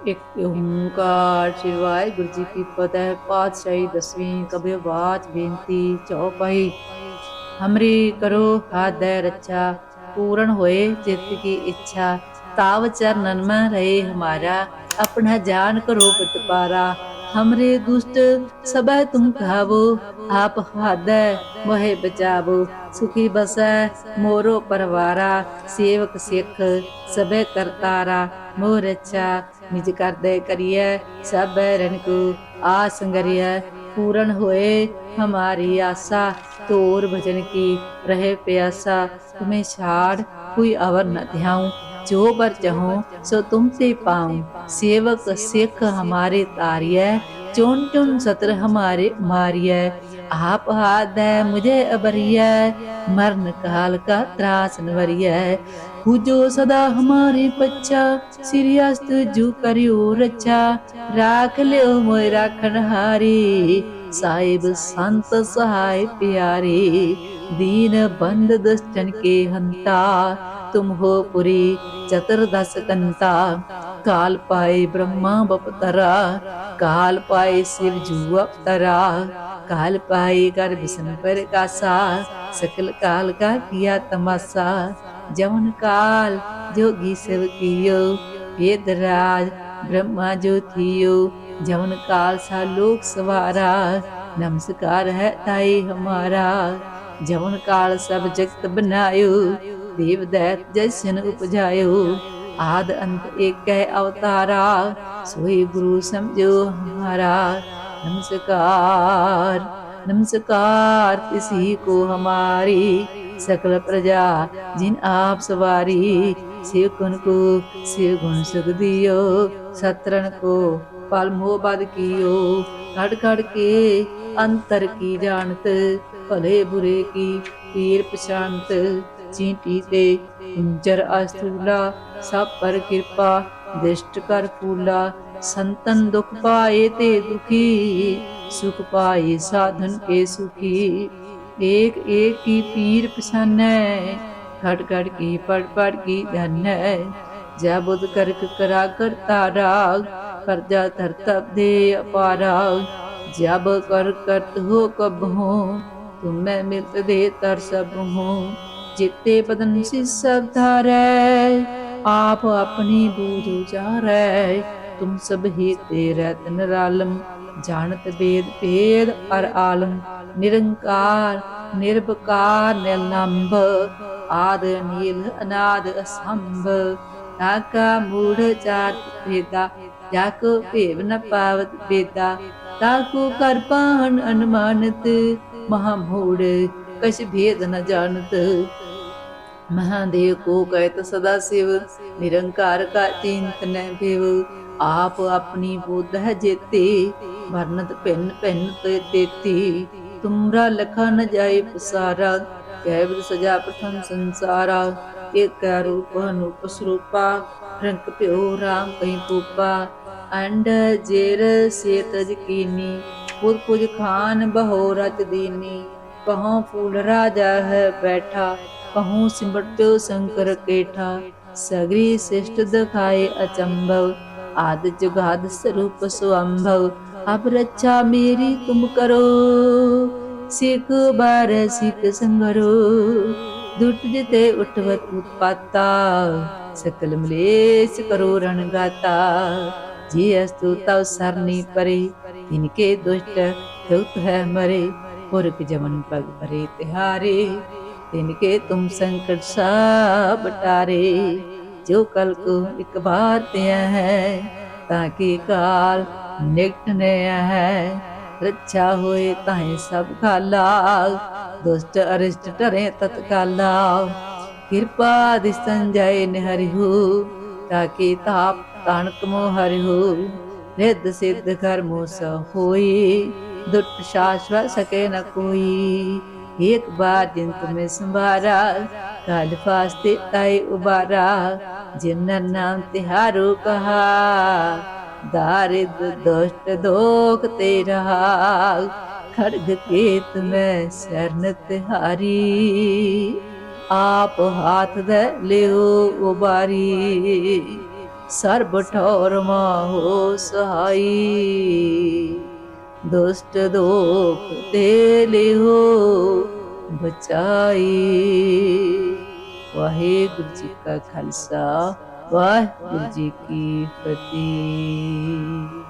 ਇੱਕ ਓੰਕਾਰ ਸ੍ਰੀ ਵਾਹਿਗੁਰੂ ਜੀ ਕੀ ਫਤਿਹ, ਪਾਤਸ਼ਾਹੀ ਦਸਵੀਂ ਕਬਿ ਬਾਚ ਬੇਨਤੀ ਚੌਪਾਈ। ਹਮਰੀ ਕਰੋ ਹਾਦੈ ਰੱਛਾ, ਪੂਰਨ ਹੋਏ ਚਿੱਤ ਕੀ ਇੱਛਾ। ਤਾਵ ਚਰਨਨ ਮੈਂ ਰਹੇ ਹਮਾਰਾ, ਆਪਣਾ ਜਾਨ ਕਰੋ ਪਤਪਾਰਾ। ਹਮਰੇ ਦੁਸ਼ਟ ਸਭੈ ਤੁਮ ਕਹਾਵੋ ਆਪ ਹਾਦੈ ਮੋਹਿ ਬਚਾਵੋ ਸੁਖੀ ਬਸੈ ਮੋਰੋ ਪਰਵਾਰਾ ਸੇਵਕ ਸਿੱਖ ਸਭੈ ਕਰਤਾਰਾ ਮੋਹ ਰੱਛਾ ਨਿਜ ਕਰਦੇ ਕਰੀਐ ਸਭੈ ਰਨ ਕੋ ਆਸੰਗਰੀਐ ਪੂਰਨ ਹੋਏ ਹਮਾਰੀ ਆਸਾ ਤੋਰ ਭਜਨ ਕੀ ਰਹੇ ਪਿਆਸਾ ਤੁਮੇ ਛਾੜ ਕੋਈ ਅਵਰ ਨ ਧਿਆਉ ਜੋ ਪਰ ਚਾਹੋ, ਸੋ ਤੁਮ ਤੇ ਪਾਉ। ਸੇਵਕ ਸਿੱਖ ਹਮਾਰੇ ਤਾਰਿਐ ਚੁਨ ਚੁਨ ਸਤਰ ਹਮਾਰੇ ਮਾਰਿਐ। ਆਪ ਹਾਦੈ ਮੁਝੇ ਅਬਰੀਐ, ਮਰਨ ਕਾਲ ਕਾ ਤਰਾਸ ਨਵਰੀਐ ਪੂਜੋ ਸਦਾ ਹਮਾਰੇ ਪੱਛਾ, ਸਿਰਿ ਅਸਤ ਜੂ ਕਰਿਓ ਰੱਛਾ। ਰਾਖ ਲਿਓ ਮੋਇ ਰਾਖਣ ਸਾਹਿਬ ਸੰਤ ਸਹਾਇ ਪਿਆਰੇ। ਦੀਨ ਬੰਦ ਦਸਤਨ ਕੇ ਹੰਤਾ तुम हो पुरी चतुर्दश कंता काल पाए ब्रह्मा बपतरा काल पाए शिव जू अवतरा काल पाए गर्भ संपर कासा सकल काल का किया तमाशा जवन काल जोगी शिव कियो वेदराज ब्रह्मा जो थियो जवन काल सा लोक सवारा नमस्कार है ताई हमारा जवन काल सब जगत बनायो देव दैत जैसन उपजायो आद अंत एक है अवतारा सोई गुरु समझो हमारा नमस्कार नमस्कार किसी को हमारी सकल प्रजा जिन आप सवारी शिव गुण को शिव गुण सुख दियो सतरन को पल मोह बद कियो खड़ खड़ के अंतर की जानत भले बुरे की पीर पछानत ਸੱਚੀ ਟੀਲੇ ਜਰ ਅਸਤੂਲਾ ਸਭ ਪਰ ਕਿਰਪਾ, ਦਿਸ਼ਟ ਕਰ ਫੂਲਾ, ਸੰਤਨ ਦੁਖ ਪਾਏ ਤੇ ਦੁਖੀ, ਸੁਖ ਪਾਏ ਸਾਧਨ ਕੇ ਸੁਖੀ। ਏਕ ਏਕ ਕੀ ਪੀਰ ਪਛਾਨੈ ਘਟ ਘਟ ਕੀ ਪੜ ਪੜ ਕੀ ਧਨੈ ਜੈ ਬੁੱਧ ਕਰਕ ਕਰਾ ਕਰ ਤਾਰਾ, ਕਰਜਾ ਧਰ ਤਬ ਦੇ ਅਪਾਰਾ। ਜਬ ਕਰ ਕਰਤ ਹੋ ਕਬ ਹੋ ਤੁਮੈ ਮਿਲਤ ਦੇ ਤਰ ਸਭ ਹੋ ਜਿਤੇ ਬਦਨ ਸਿਸ ਸਭ ਧਾਰੈ, ਆਪ ਆਪਣੀ ਬੂਝ ਉਜਾਰੈ। ਤੁਮ ਸਭ ਹੀ ਤੇ ਰਤਨ ਰਾਲਮ, ਜਾਣਤ ਬੇਦ ਭੇਦ ਅਰ ਆਲਮ। ਨਿਰੰਕਾਰ ਨਿਰਭਕਾਰ ਨਿਰਲੰਭ, ਆਦ, ਨੀਲ, ਅਨਾਦ, ਅਸੰਭ। ਤਾਕਾ ਮੂੜ ਜਾਤ ਭੇਦਾ ਜਾਕੋ ਭੇਵ ਨ ਪਾਵਤ ਭੇਦਾ ਤਾਕੋ ਕਰਪਾਨ ਅਨੁਮਾਨਤ, ਮਹਾ ਮੂੜ, ਕਛ ਭੇਦ ਨ ਜਾਣਤ। ਮਹਾਦੇਵ ਕੋ ਕਹਿਤ ਸਦਾ ਸਿਵ, ਨਿਰੰਕਾਰ ਕਾ ਚਿੰਤਨੈ ਭਿਵ। ਆਪ ਆਪਣੀ ਬੁੱਧ ਹੈ ਜੇਤੀ ਵਰਨਤ ਭਿੰਨ ਭਿੰਨ ਤੇ ਤੇਤੀ। ਤੁਮਰਾ ਲਖਾ ਨ ਜਾਏ ਪਸਾਰਾ ਕੈਵਰ ਸਜਾ ਪ੍ਰਥਮ ਸੰਸਾਰਾ। ਇਕ ਰੂਪ ਅਨੂਪ ਸਰੂਪਾ, ਰੰਗ ਪਿਓ ਰਾਮ ਕਈ ਪੂਪਾ ਅੰਡ ਜੇਰ ਸੇ ਤਜ ਕੀਨੀ, ਪੁਰ ਪੁਜ ਖਾਨ ਬਹੋ ਰਤ ਦੀਨੀ। ਕਹੋ ਫੂਲ ਰਾਜਾ ਹੈ ਬੈਠਾ કહું સિમટ્યો શંકર કેઠા સગરી શ્રેષ્ઠ દખાય અચંભવ આદ જુગાદ સ્વરૂપ સ્વંભવ આપ રચ્છા મેરી તુમ કરો શીખ બાર શીખ સંગરો ਦੁੱਟ ਜਿਤੇ ਉਠਵਤ ਉਤਪਾਤਾ ਸਕਲ ਮਲੇਸ਼ ਕਰੋ ਰਣ ਗਾਤਾ ਜੀ ਅਸਤੁ ਤਉ ਸਰਨੀ ਪਰੇ ਇਨਕੇ ਦੁਸ਼ਟ ਦੁਖ ਹੈ ਮਰੇ ਪੁਰਖ ਜਮਨ ਪਗ ਪਰੇ ਤਿਹਾਰੇ तिनके तुम संकट सा बटारे जो कल को एक बार त्या है ताकि काल निकट ने है ਰੱਛਾ ਹੋਏ ਤਾਹੇ ਸਭ ਖਾਲਾ ਦੁਸ਼ਟ ਅਰਿਸ਼ਟ ਟਰੇ ਤਤਕਾਲਾ ਕਿਰਪਾ ਦਿਸਨ ਜਾਏ ਨਿਹਰਿਹੁ ਤਾਕੇ ਤਾਪ ਤਾਣਕ ਮੋ ਹਰਿਹੁ ਰਿੱਧ ਸਿੱਧ ਕਰ ਮੋਸ ਹੋਈ ਦੁਟ ਸ਼ਾਸ਼ਵ ਸਕੇ ਨ ਕੋਈ एक बार जिन तुम्हें संभारा काल फास्ते ताई उबारा जिन नाम तिहारो कहा दारिद दुष्ट दोख ते रहा खड़ग केत में शरण तिहारी आप हाथ दे लियो उबारी ਸਰਬ ਠੌਰ ਮਾਹੋ ਸਹਾਈ ਦੁਸ਼ਟ ਦੋਖ ਤੇ ਲਿਓ ਬਚਾਈ। ਵਾਹਿਗੁਰੂ ਜੀ ਕਾ ਖਾਲਸਾ ਵਾਹਿਗੁਰੂ ਜੀ ਕੀ ਫਤਿਹ।